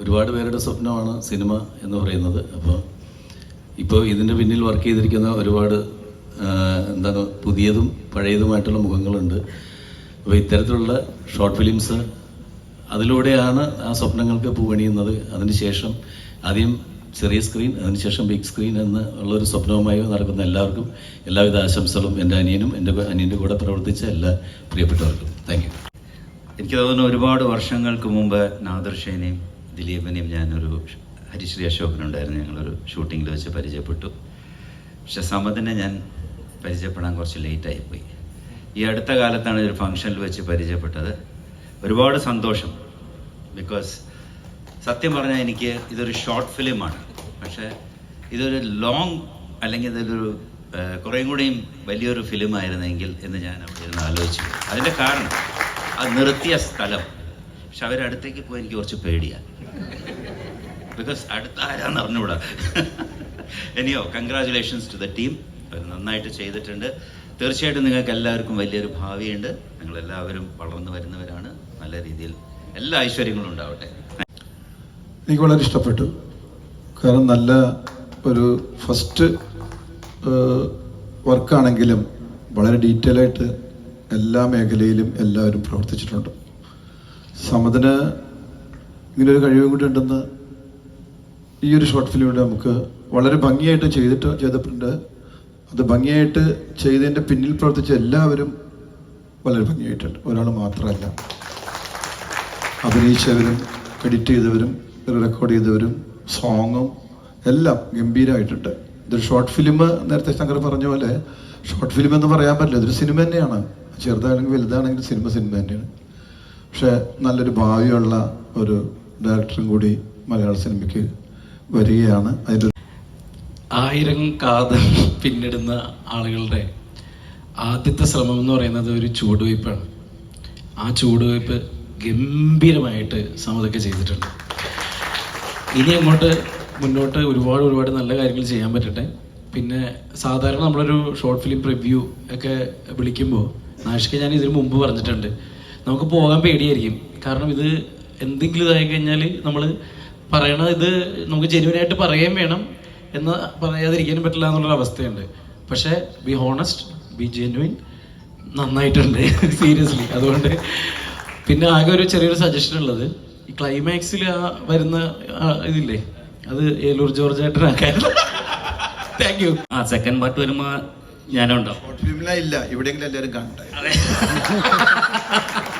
ഒരുപാട് പേരുടെ സ്വപ്നമാണ് സിനിമ എന്ന് പറയുന്നത്. അപ്പോൾ ഇപ്പോൾ ഇതിന്റെ പിന്നിൽ വർക്ക് ചെയ്തിരിക്കുന്ന ഒരുപാട് എന്താണ് പുതിയതും പഴയതുമായിട്ടുള്ള മുഖങ്ങളുണ്ട്. അപ്പോൾ ഇത്തരത്തിലുള്ള ഷോർട്ട് ഫിലിംസ് അതിലൂടെയാണ് ആ സ്വപ്നങ്ങൾക്ക് പൂവണിയുന്നത് അതിനുശേഷം ആദ്യം ചെറിയ സ്ക്രീൻ അതിനുശേഷം ബിഗ് സ്ക്രീൻ എന്ന് ഉള്ളൊരു സ്വപ്നവുമായി നടക്കുന്ന എല്ലാവർക്കും എല്ലാവിധ ആശംസകളും എന്റെ അനിയനും എന്റെ അനിയന്റെ കൂടെ പ്രവർത്തിച്ച എല്ലാ പ്രിയപ്പെട്ടവർക്കും. Thank you. എനിക്ക് തോന്നുന്നു ഒരുപാട് വർഷങ്ങൾക്ക് മുമ്പ് നാദർഷേനെയും ദിലീപിനെയും ഞാനൊരു ഹരിശ്രീ അശോകനുണ്ടായിരുന്നു. ഞങ്ങളൊരു ഷൂട്ടിങ്ങിൽ വെച്ച് പരിചയപ്പെട്ടു. പക്ഷെ സമതിനെ ഞാൻ പരിചയപ്പെടാൻ കുറച്ച് ലേറ്റായിപ്പോയി ഈ അടുത്ത കാലത്താണ് ഒരു ഫംഗ്ഷനിൽ വെച്ച് പരിചയപ്പെട്ടത്. ഒരുപാട് സന്തോഷം. ബിക്കോസ് സത്യം പറഞ്ഞാൽ എനിക്ക് ഇതൊരു ഷോർട്ട് ഫിലിമാണ്. പക്ഷേ ഇതൊരു ലോങ് അല്ലെങ്കിൽ ഇതൊരു കുറേം കൂടിയും വലിയൊരു ഫിലിമായിരുന്നെങ്കിൽ എന്ന് ഞാൻ അവിടെ ഇരുന്ന് ആലോചിച്ചു. അതിന്റെ കാരണം അത് നിർത്തിയ സ്ഥലം. പക്ഷെ അവരടുത്തേക്ക് പോയി എനിക്ക് കുറച്ച് പേടിയാ. ബിക്കോസ് അടുത്ത ആരാന്ന് അറിഞ്ഞുകൂടാ എനിയോ കൺഗ്രാചുലേഷൻസ് ടു ദ ടീം നന്നായിട്ട് ചെയ്തിട്ടുണ്ട്. തീർച്ചയായിട്ടും നിങ്ങൾക്ക് എല്ലാവർക്കും വലിയൊരു ഭാവിയുണ്ട്. നിങ്ങളെല്ലാവരും വളർന്നു വരുന്നവരാണ്. നല്ല രീതിയിൽ എല്ലാ ഐശ്വര്യങ്ങളും ഉണ്ടാവട്ടെ. എനിക്ക് വളരെ ഇഷ്ടപ്പെട്ടു. കാരണം നല്ല ഒരു ഫസ്റ്റ് വർക്കാണെങ്കിലും വളരെ ഡീറ്റെയിൽ ആയിട്ട് എല്ലാ മേഖലയിലും എല്ലാവരും പ്രവർത്തിച്ചിട്ടുണ്ട്. സമതിന് ഇങ്ങനെ ഒരു കഴിവും കൂടി ഉണ്ടെന്ന് ഈ ഒരു ഷോർട്ട് ഫിലിമിലൂടെ നമുക്ക് വളരെ ഭംഗിയായിട്ട് ചെയ്തിട്ട് ചെയ്തിട്ടുണ്ട് അത് ഭംഗിയായിട്ട് ചെയ്തതിന്റെ പിന്നിൽ പ്രവർത്തിച്ച എല്ലാവരും വളരെ ഭംഗിയായിട്ടുണ്ട്. ഒരാൾ മാത്രമല്ല. അഭിനയിച്ചവരും എഡിറ്റ് ചെയ്തവരും റെക്കോർഡ് ചെയ്തവരും സോങ്ങും എല്ലാം ഗംഭീരമായിട്ടുണ്ട് ഇതൊരു ഷോർട്ട് ഫിലിം നേരത്തെ ശങ്കർ പറഞ്ഞ പോലെ ഷോർട്ട് ഫിലിം എന്ന് പറയാൻ പറ്റില്ല. ഇതൊരു സിനിമ തന്നെയാണ്. ചെറുതാണെങ്കിൽ വലുതാണെങ്കിലും സിനിമ സിനിമ തന്നെയാണ്. പക്ഷെ നല്ലൊരു ഭാവിയുള്ള ഒരു ഡയറക്ടറും കൂടി മലയാള സിനിമയ്ക്ക് വരികയാണ്. അതിന്റെ ആയിരം കാതൽ പിന്നിടുന്ന ആളുകളുടെ ആദ്യത്തെ ശ്രമം എന്ന് പറയുന്നത് ഒരു ചുവടുവയ്പ്പാണ്. ആ ചുവടുവയ്പ്പ് ഗംഭീരമായിട്ട് സമതൊക്കെ ചെയ്തിട്ടുണ്ട്. ഇനി അങ്ങോട്ട് മുന്നോട്ട് ഒരുപാട് ഒരുപാട് നല്ല കാര്യങ്ങൾ ചെയ്യാൻ പറ്റട്ടെ. പിന്നെ സാധാരണ നമ്മളൊരു ഷോർട്ട് ഫിലിം റിവ്യൂ ഒക്കെ വിളിക്കുമ്പോൾ നാഷിക ഞാൻ ഇതിനു മുമ്പ് പറഞ്ഞിട്ടുണ്ട്. നമുക്ക് പോകാൻ പേടിയായിരിക്കും. കാരണം ഇത് എന്തെങ്കിലും ഇതായി കഴിഞ്ഞാൽ നമ്മൾ പറയണ ഇത് നമുക്ക് ജെന്യൂനായിട്ട് പറയുകയും വേണം എന്ന് പറയാതിരിക്കാനും പറ്റില്ല എന്നുള്ളൊരു അവസ്ഥയുണ്ട്. പക്ഷേ ബി ഹോണസ്റ്റ് ബി ജെന്യൂൻ നന്നായിട്ടുണ്ട്. സീരിയസ്ലി അതുകൊണ്ട് പിന്നെ ആകെ ഒരു ചെറിയൊരു സജഷൻ ഉള്ളത്. ഈ ക്ലൈമാക്സിൽ ആ വരുന്ന ഇതില്ലേ? അത് ഏലൂർ ജോർജ് ഏട്ടനാക്കാൻ താങ്ക് യു ആ സെക്കൻഡ് പാർട്ട് വരുമ്പോൾ ഞാനുണ്ടാവും ഇല്ല. ഇവിടെയെങ്കിലും എല്ലാവരും കാണട്ടെ.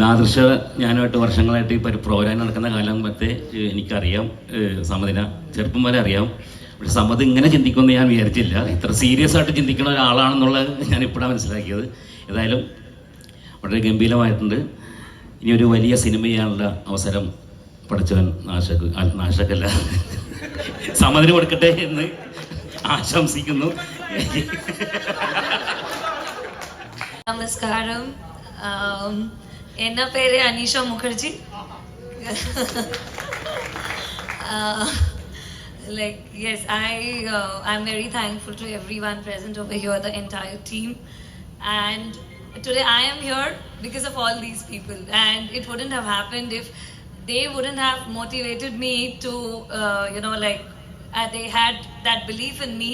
നാദൃശ ഞാനായിട്ട് വർഷങ്ങളായിട്ട് ഈ പരി പ്രോഗ്രാം നടക്കുന്ന കാലം പറ്റേ എനിക്കറിയാം. സമതിന ചെറുപ്പം വരെ അറിയാം. പക്ഷെ സമത് ഇങ്ങനെ ചിന്തിക്കുമെന്ന് ഞാൻ വിചാരിച്ചില്ല. ഇത്ര സീരിയസ് ആയിട്ട് ചിന്തിക്കുന്ന ഒരാളാണെന്നുള്ളത് ഞാൻ ഇപ്പോഴാണ് മനസ്സിലാക്കിയത്. ഏതായാലും വളരെ ഗംഭീരമായിട്ടുണ്ട്. ഇനി ഒരു വലിയ സിനിമ ചെയ്യാനുള്ള അവസരം പഠിച്ചവൻ നാശക്ക് നാശക്കല്ല സമതിന് കൊടുക്കട്ടെ എന്ന് ആശംസിക്കുന്നു. നമസ്കാരം. એના પહેરે Anisha Mukherjee like yes i uh, i'm very thankful to everyone present over here the entire team. And today i am here because of all these people. And it wouldn't have happened if they wouldn't have motivated me to uh, you know like uh, they had that belief in me.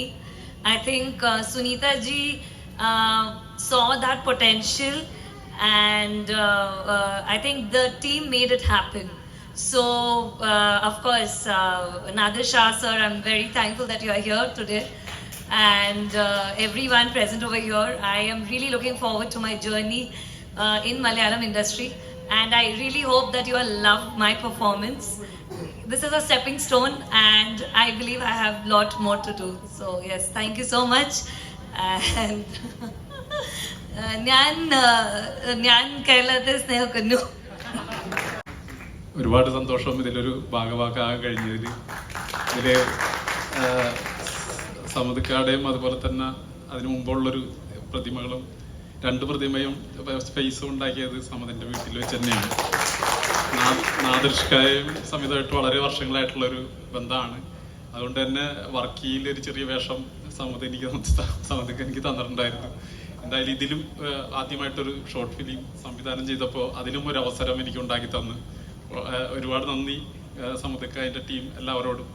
I think sunita ji saw that potential and uh, uh, I think the team made it happen. So, uh, of course, uh, sir, I'm very thankful that you are here today. And uh, everyone present over here, I am really looking forward to my journey uh, in Malayalam industry. And I really hope that you all love my performance. This is a stepping stone, and I believe I have a lot more to do. So, yes, thank you so much. And ഞാൻ ഞാൻ കേരളത്തെ സ്നേഹിക്കുന്നു ഒരുപാട് സന്തോഷം ഇതിലൊരു ഭാഗവാക്കാകാൻ കഴിഞ്ഞതിൽ ഇതിലെ സമുദ്രക്കാടെയും അതുപോലെ തന്നെ അതിനു മുമ്പുള്ളൊരു പ്രതിമകളും രണ്ട് പ്രതിമയും ഫേസും ഉണ്ടാക്കിയത് സമതിന്റെ വീട്ടിൽ വെച്ച് തന്നെയാണ്. നാദൃഷ്കായും സമിതമായിട്ട് വളരെ വർഷങ്ങളായിട്ടുള്ളൊരു ബന്ധമാണ്. അതുകൊണ്ട് തന്നെ വർക്കിയിൽ ഒരു ചെറിയ വേഷം സമുദ്ര എനിക്ക് സമുദ്രക്ക് എനിക്ക് തന്നിട്ടുണ്ടായിരുന്നു. എന്തായാലും ഇതിലും ആദ്യമായിട്ടൊരു ഷോർട്ട് ഫിലിം സംവിധാനം ചെയ്തപ്പോൾ അതിനും ഒരു അവസരം എനിക്ക് ഉണ്ടാക്കി തന്ന്. ഒരുപാട് നന്ദി ഏഹ്, സമുദ്രക്ക അതിന്റെ ടീം എല്ലാവരോടും